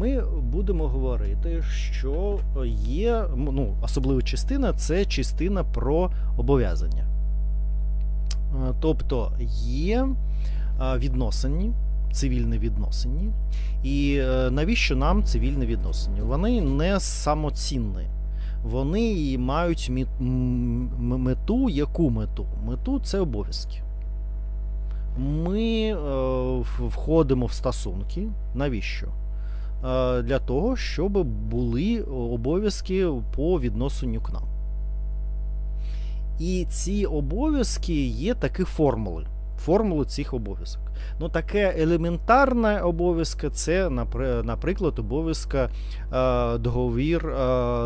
ми будемо говорити, що є ну, особлива частина це частина про обов'язання. Е, Тобто є е, відносини, цивільні відносини. І е, навіщо нам цивільні відносини? Вони не самоцінні. Вони мають мету, яку мету? Мету це обов'язки. Ми входимо в стосунки. Навіщо? Е, для того, щоб були обов'язки по відношенню к нам. І ці обов'язки є такі формули. Формули цих обов'язок. Ну, таке елементарне обов'язка це, наприклад, обов'язка е, договір е,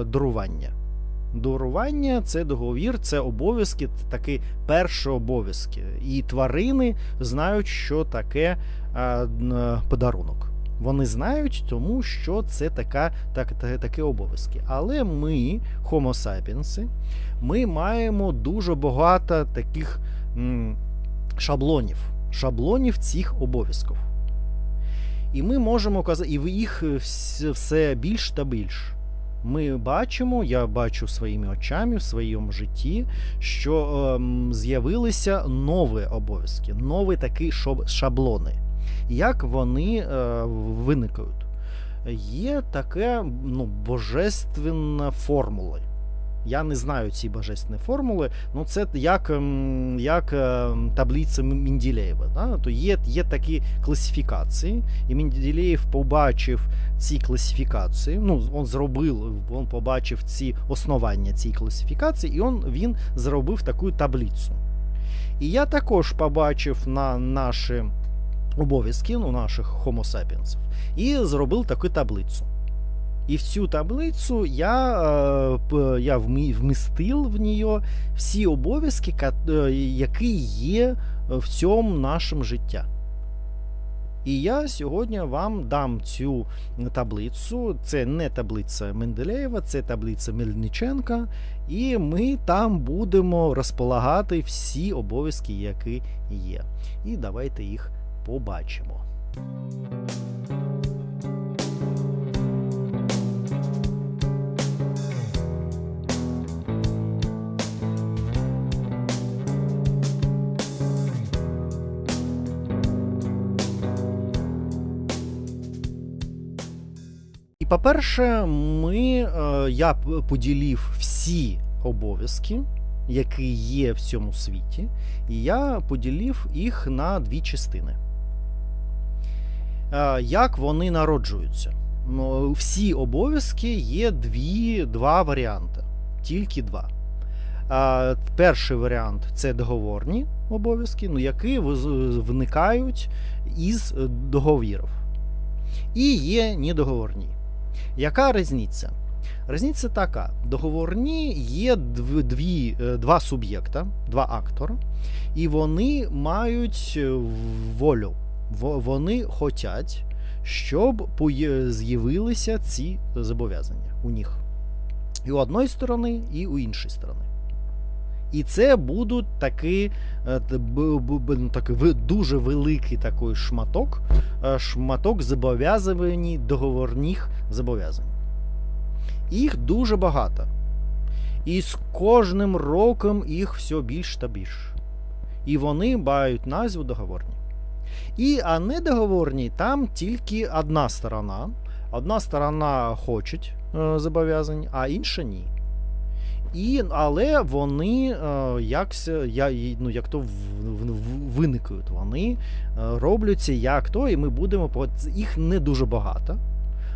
дарування. Дарування це договір, це обов'язки, такі перші обов'язки. І тварини знають, що таке е, подарунок. Вони знають, тому що це така, так, та- такі обов'язки. Але ми, Homo sapiens, ми маємо дуже багато таких м, шаблонів, шаблонів цих обов'язків. І ми можемо казати, і їх все більш та більш. Ми бачимо, я бачу своїми очами в своєму житті, що ем, з'явилися нові обов'язки, нові такі шаблони. Як вони е, виникають? Є таке ну, божественна формула. Я не знаю ці божественні формули, ну це як, ем, як ем, таблиця Менделєєва. Да? То є, є такі класифікації, і Менделєєв побачив ці класифікації. Ну, він зробив, він побачив ці основання цієї класифікації, і він, він зробив таку таблицю. І я також побачив на наші обов'язки, ну, наших sapiens, і зробив таку таблицю. І в цю таблицю я, е, я вмістив в нее всі обов'язки, е, які є в цьому нашому життя. І я сьогодні вам дам цю таблицю. Це не таблиця Менделєєва, це таблиця Мельниченка. І ми там будемо розполагати всі обов'язки, які є. І давайте їх побачимо. І по-перше, ми, е, я поділив всі обов'язки, які є в цьому світі, і я поділив їх на дві частини. Е, Як вони народжуються? Всі обов'язки є дві, два варіанти, тільки два. Е, Перший варіант це договорні обов'язки, ну, які виникають із е, договірів. І є недоговорні. Яка різниця? Різниця така: договорні є дві, два суб'єкта, два актора, і вони мають волю. Во- Вони хочуть, щоб з'явилися ці зобов'язання у них. І у одної сторони, і у іншої сторони. І це будуть такі, е, ну, такий дуже великий такий шматок, е, шматок зобов'язань договорних зобов'язань. Їх дуже багато. І з кожним роком їх все більш та більш. І вони мають назву договорні. І а недоговорні там тільки одна сторона. Одна сторона хоче зобов'язань, а інша ні. І, але вони е, я, ну, як то виникають. Вони е, робляться як то, і ми будемо їх не дуже багато.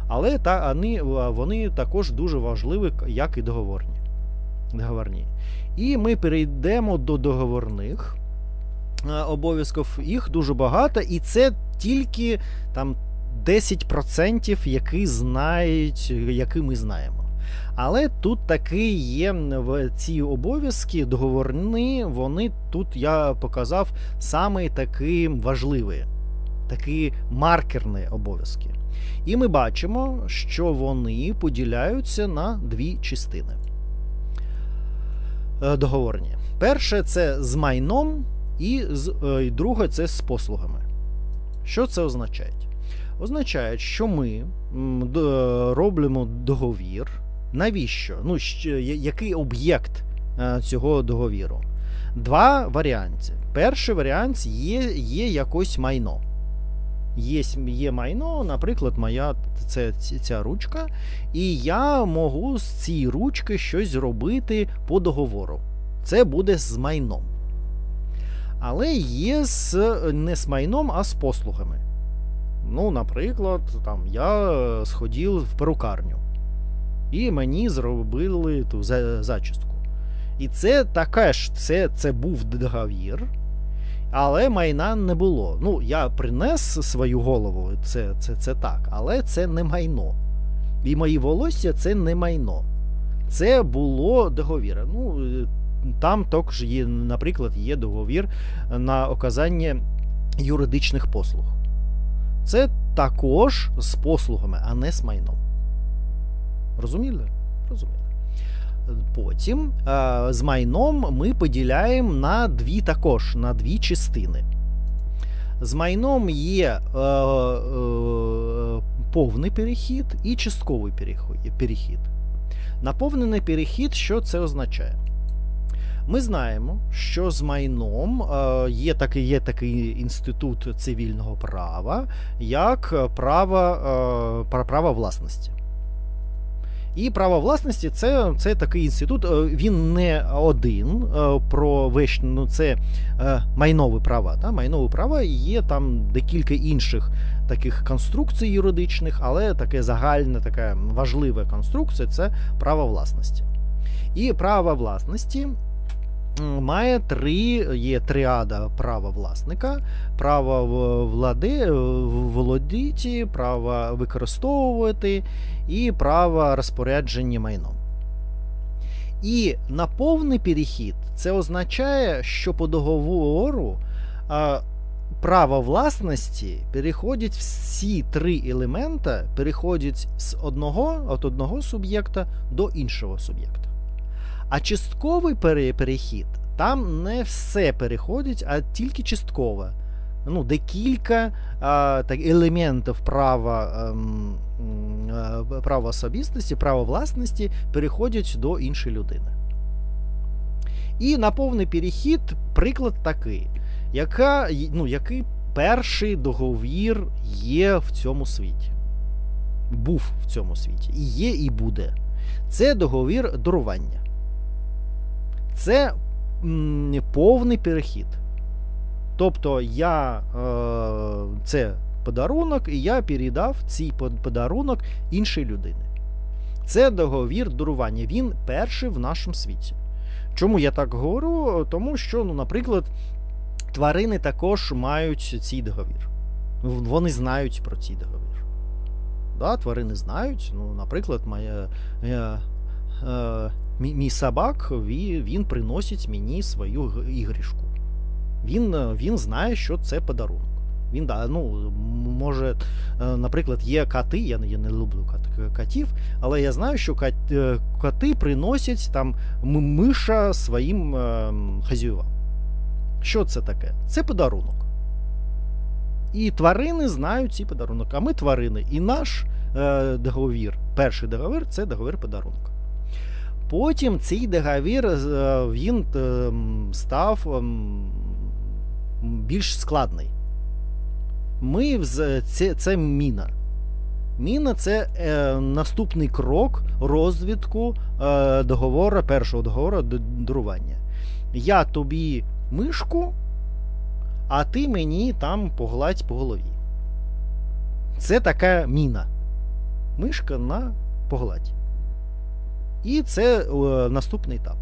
Але та, вони, вони також дуже важливі, як і договорні. договорні. І ми перейдемо до договорних обов'язків. Їх дуже багато, і це тільки там 10%, які знають, які ми знаємо. Але тут таки є ці обов'язки договорні, вони тут я показав саме такі важливі, такі маркерні обов'язки. І ми бачимо, що вони поділяються на дві частини. Е, Договорні. Перше це з майном, е, і друге це з послугами. Що це означає? означають, що ми м, робимо договір. Навіщо? Ну, який об'єкт е, цього договіру? Два варіанти. Перший варіант є, є якось майно. Є, є майно, наприклад, моя це ця ручка, і я можу з цієї ручки щось зробити по договору. Це буде з майном. Але є з, не з майном, а з послугами. Ну, наприклад, там, я е, сходив в перукарню, і мені зробили ту за- зачіску. І це таке ж, це, це був договір, але майна не було. Ну, я принес свою голову, це, це, це так, але це не майно. І мої волосся це не майно. Це було договір. Ну, е, там також є, наприклад, є договір на оказання юридичних послуг. Це також з послугами, а не з майном. Розуміли? Розуміли. Потім е, з майном ми поділяємо на дві також, на дві частини. З майном є е, е, повний перехід і частковий перехід. Наповнений перехід, що це означає? Ми знаємо, що з майном е, є такий, є такий інститут цивільного права, як право, е, право власності. І право власності це, це такий інститут, е, він не один про весь, ну, це е, майнові права. Да? Майнові права є там декілька інших таких конструкцій юридичних, але таке загальне, така важлива конструкція це право власності. І право власності має три, є тріада права власника, право влади, володіти, право використовувати і право розпорядження майном. І на повний перехід це означає, що по договору право власності переходять всі три елемента, переходять з одного, від одного суб'єкта до іншого суб'єкта. А частковий перехід там не все переходить, а тільки частково. Ну, декілька а, так, елементів права, ем, м, е, права особистості, права власності переходять до іншої людини. І на повний перехід приклад такий, яка, ну, який перший договір є в цьому світі. Був в цьому світі. І є, і буде. Це договір дарування. Це повний перехід. Тобто я е, це подарунок, і я передав цей подарунок іншій людині. Це договір дарування. Він перший в нашому світі. Чому я так говорю? Тому що, ну, наприклад, тварини також мають цей договір. Вони знають про цей договір. Да, тварини знають. Ну, наприклад, моя, е, е, мій, мій собак він, приносить мені свою іграшку. Він, е, він знає, що це подарунок. Він да, ну, може, е, наприклад, є коти, я, не- я не люблю кот- котів, але я знаю, що е, коти приносять там миша своїм е. Що це таке? Це подарунок. І тварини знають цей подарунок. А ми тварини. І наш договір, перший договір це договір подарунок. Потім цей договір е, він е, став більш складний. Ми це, це міна. Міна це е, наступний крок розвідку е, договору, першого договору дарування. Я тобі мишку, а ти мені там погладь по голові. Це така міна. Мишка на погладь. І це е, наступний етап.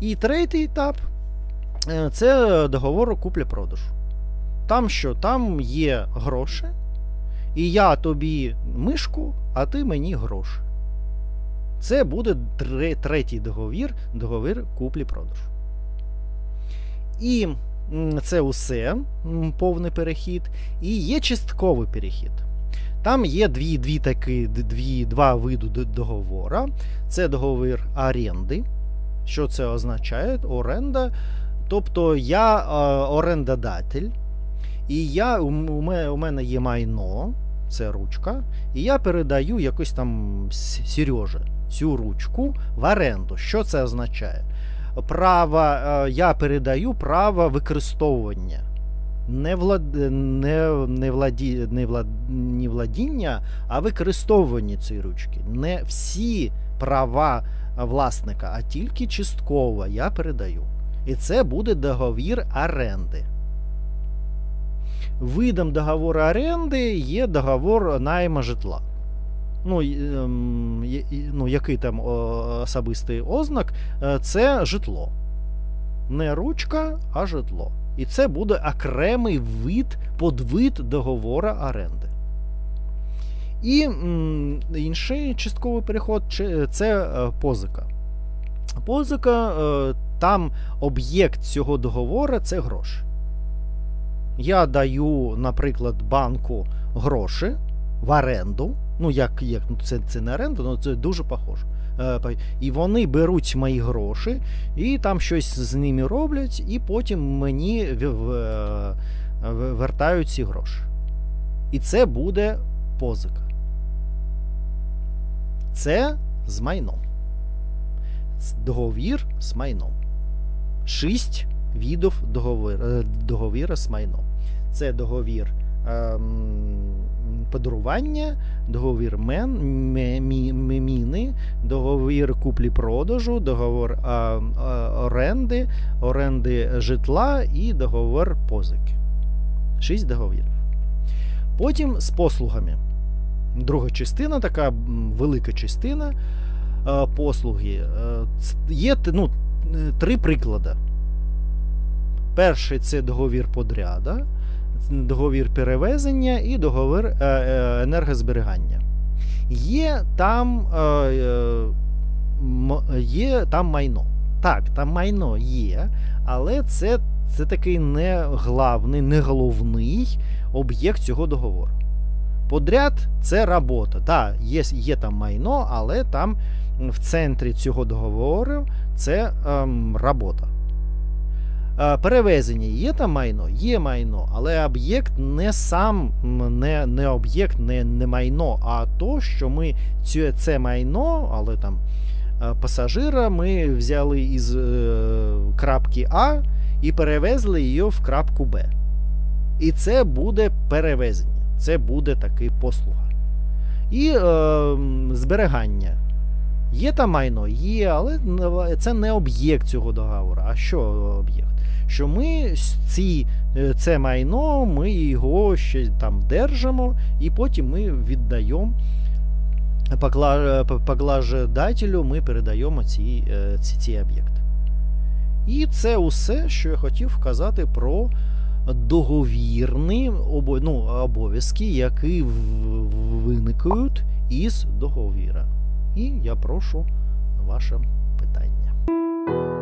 І третій етап е, це договор купля-продажу. Там що? Там є гроші, і я тобі мишку, а ти мені гроші. Це буде третій договір, договір куплі-продажу. І це усе повний перехід. І є частковий перехід. Там є дві, дві такі, дві, два види д- договора. Це договір оренди. Що це означає? Оренда. Тобто я е, орендодатель, і я, у, мене, є майно, це ручка, і я передаю якось там С- Сережі цю ручку в оренду. Що це означає? Право, е, я передаю право використовування. Не, влад... не, не, владі... не, влад... не владіння, а використовування цієї ручки. Не всі права власника, а тільки частково я передаю. І це буде договір оренди. Видом договору оренди є договор найма житла. Ну, ем, ну, який там особистий ознак, е, це житло. Не ручка, а житло. І це буде окремий вид, подвид договору оренди. І інший частковий переход це е, позика. Позика, е, там об'єкт цього договору це гроші. Я даю, наприклад, банку гроші в оренду. Ну, як, як ну, це, це не оренда, але це дуже похоже. Е, І вони беруть мої гроші і там щось з ними роблять, і потім мені е, вертають ці гроші. І це буде позика. Це з майном. Договір з майном. Шість видів договір, е, договіра з майном. Це договір ем, подарування, договір мен, ме- мі- ме- міни, договір куплі-продажу, договір е, е, оренди, оренди житла і договір позики. Шість договірів. Потім з послугами. Друга частина, така велика частина е, послуги. Е, Є ну, е, три приклади. Перший це договір подряда, договір перевезення і договір е, е, енергозберігання. Є там, е, є там майно. Так, там майно є, але це, це такий не главний, не головний об'єкт цього договору. Подряд це робота. Так, є, є там майно, але там в центрі цього договору це ем, робота. Е, Перевезення є там майно? Є майно, але об'єкт не сам, не, не об'єкт, не, не майно, а то, що ми цю, це майно, але там е, пасажира ми взяли із е, крапки А і перевезли її в крапку Б. І це буде перевезення, це буде таки послуга. І е, зберігання. Є там майно? Є, але це не об'єкт цього договору. А що об'єкт? Що ми ці, е, це майно, ми його ще там держимо, і потім ми віддаємо поглаждателю, ми передаємо ці, е, ці, ці об'єкти. І це усе, що я хотів вказати про договірні ну, обов'язки, які виникають із договіра. І я прошу ваше питання.